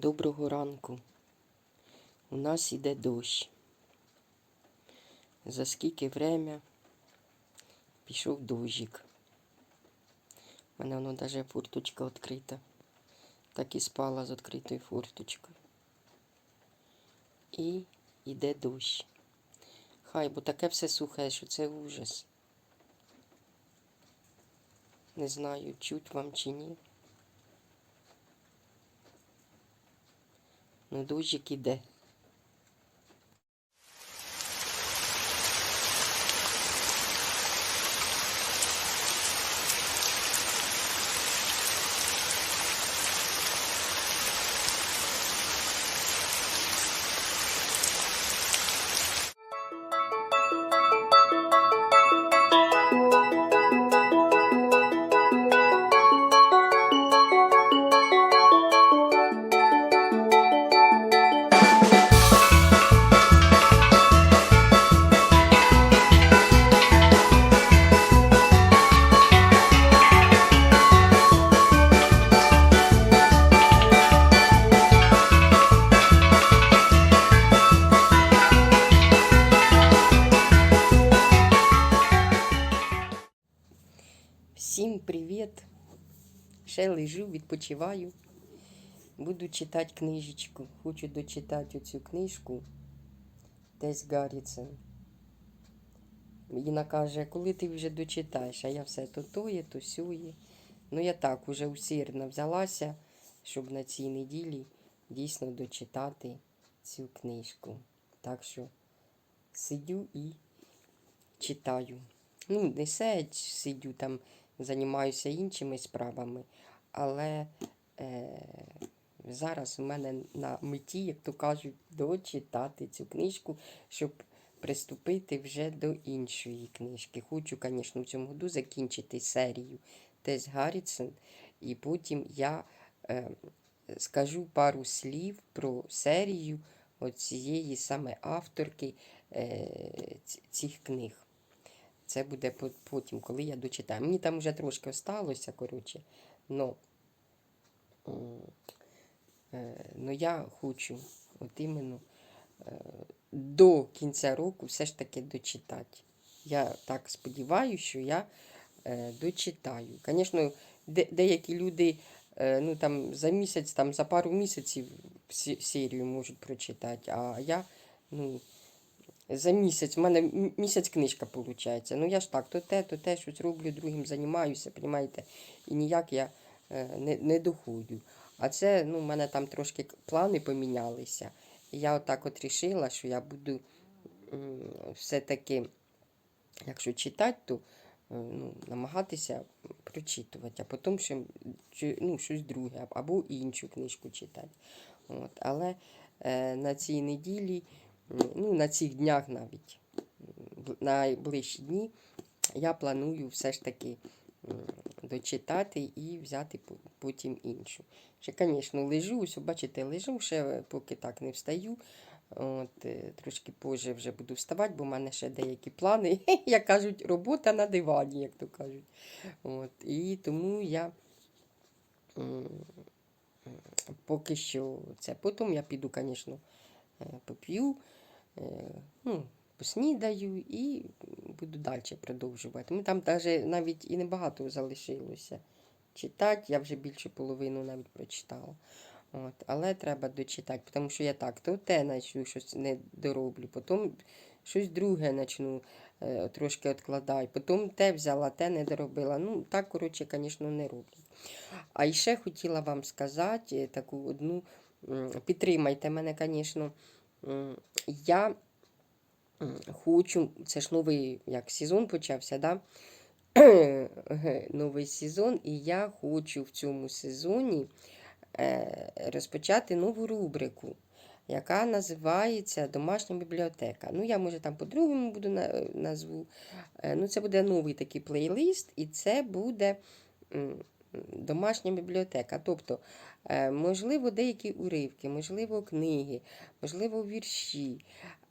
Доброго ранку. У нас іде дощ. За скільки время пішов дощик. У мене воно навіть фурточка відкрита. Так і спала з відкритою фурточкою. І йде дощ. Хай, бо таке все сухе, що це ужас. Не знаю, чуть вам чи ні. Ну, дощик іде. Ще лежу, відпочиваю. Буду читати книжечку. Хочу дочитати оцю книжку Тесь Гаррісон. Вона каже, коли ти вже дочитаєш, а я все то тоє, то сює. Ну, я так уже усердно взялася, щоб на цій неділі дійсно дочитати цю книжку. Так що сидю і читаю. Ну, не сидь, сидю там, займаюся іншими справами, але е, зараз у мене на меті, як то кажуть, дочитати цю книжку, щоб приступити вже до іншої книжки. Хочу, звісно, в цьому году закінчити серію Тес Гаррісон, і потім я е, скажу пару слів про серію цієї саме авторки е, цих книг. Це буде потім, коли я дочитаю. Мені там вже трошки осталося, коротше. Но, е, но я хочу от іменно е, до кінця року все ж таки дочитати. Я так сподіваюся, що я е, дочитаю. Звісно, де, деякі люди ну, там, за місяць, там, за пару місяців серію можуть прочитати, а я ну, за місяць, у мене місяць книжка виходить. Ну я ж так, то те, то те, щось роблю, другим займаюся, розумієте? І ніяк я е, не, не доходжу. А це, ну, в мене там трошки плани помінялися. І я отак от рішила, що я буду все-таки, якщо читати, то е, ну, намагатися прочитувати, а потім ще ну, щось друге, або іншу книжку читати. От. Але е, на цій неділі, ну, на цих днях навіть, найближчі дні, я планую все ж таки дочитати і взяти потім іншу. Ще, звісно, лежу, ось, бачите, лежу, ще поки так не встаю. От, е, трошки позже вже буду вставати, бо в мене ще деякі плани. Як кажуть, робота на дивані, як то кажуть. От, і тому я поки що це. Потім я піду, звісно, е, поп'ю, е, ну, поснідаю і буду далі продовжувати. Ми там даже навіть і небагато залишилося читати. Я вже більше половину навіть прочитала. От, але треба дочитати, тому що я так, то те почну щось не дороблю, потім щось друге почну е, трошки відкладати, потім те взяла, те не доробила. Ну, так, коротше, звісно, не роблю. А ще хотіла вам сказати е, таку одну, підтримайте мене, звісно. Я хочу, це ж новий як сезон почався, да? новий сезон, і я хочу в цьому сезоні е, розпочати нову рубрику, яка називається Домашня бібліотека. Ну, я, може, там по-другому буду назву. Е, Ну, це буде новий такий плейлист, і це буде домашня бібліотека. Тобто, е, можливо, деякі уривки, можливо, книги, можливо, вірші.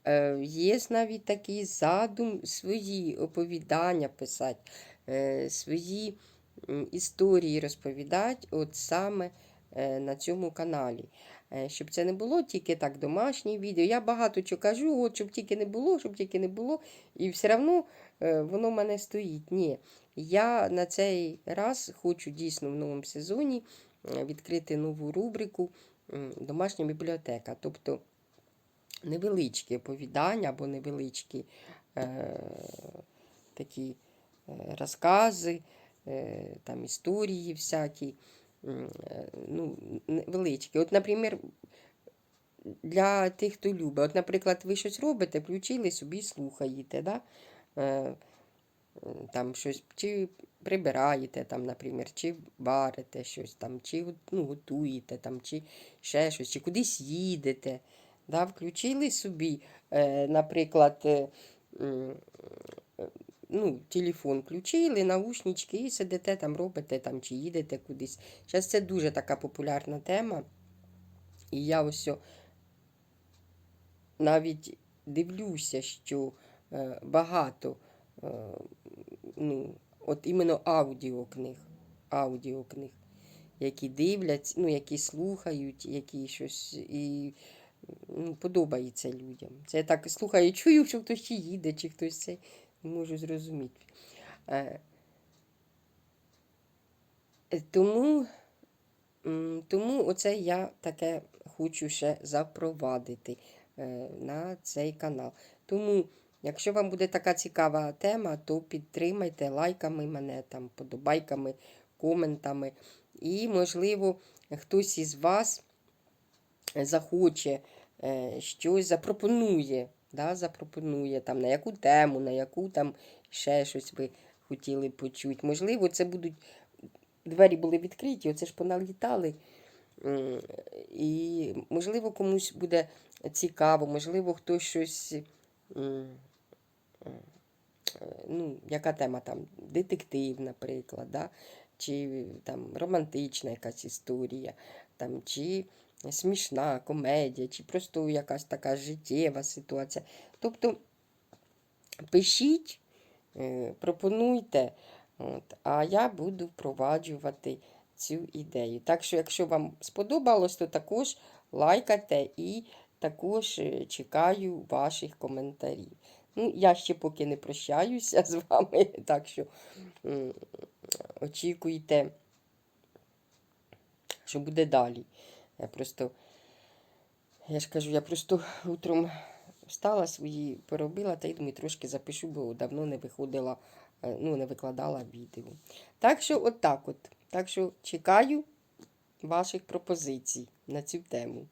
Е, Є навіть такий задум свої оповідання писати, е, свої історії розповідати, от саме на цьому каналі. Щоб це не було тільки так домашні відео. Я багато чого кажу, от щоб тільки не було, щоб тільки не було. І все одно воно в мене стоїть. Ні. Я на цей раз хочу дійсно в новому сезоні е, відкрити нову рубрику Домашня бібліотека. Тобто невеличкі оповідання або невеличкі е, такі е, розкази, е, там історії всякі, е, ну, невеличкі. От, наприклад, для тих, хто любить. От, наприклад, ви щось робите, включили собі, слухаєте, да? Е, там щось, чи прибираєте, там, наприклад, чи варите щось, там, чи ну, готуєте, там, чи ще щось, чи кудись їдете. Да? Включили собі, е, наприклад, е, ну, телефон включили, наушнички і сидите там, робите там, чи їдете кудись. Зараз це дуже така популярна тема. І я ось навіть дивлюся, що багато е, ну, от іменно аудіокниг, аудіокниг, які дивляться, ну, які слухають, які щось і ну, подобається людям. Це я так слухаю, чую, що хтось чи їде, чи хтось це не можу зрозуміти. Е, е, тому, тому оце я таке хочу ще запровадити е, на цей канал. Тому, якщо вам буде така цікава тема, то підтримайте лайками мене, там, подобайками, коментами. І, можливо, хтось із вас захоче е, щось запропонує, да, запропонує там, на яку тему, на яку там ще щось ви хотіли почути. Можливо, це будуть двері були відкриті, оце ж поналітали. І, можливо, комусь буде цікаво, можливо, хтось щось. Е, Ну, яка тема там? Детектив, наприклад, да? чи там романтична якась історія, там, чи смішна комедія, чи просто якась така життєва ситуація. Тобто пишіть, е, пропонуйте, от, а я буду впроваджувати цю ідею. Так що, якщо вам сподобалось, то також лайкайте і також е, чекаю ваших коментарів. Ну, я ще поки не прощаюся з вами, так що очікуйте, що буде далі. Я просто, я ж кажу, я просто утром встала свої, поробила та й думаю, трошки запишу, бо давно не виходила, е, ну, не викладала відео. Так що, от так от. Так що чекаю ваших пропозицій на цю тему.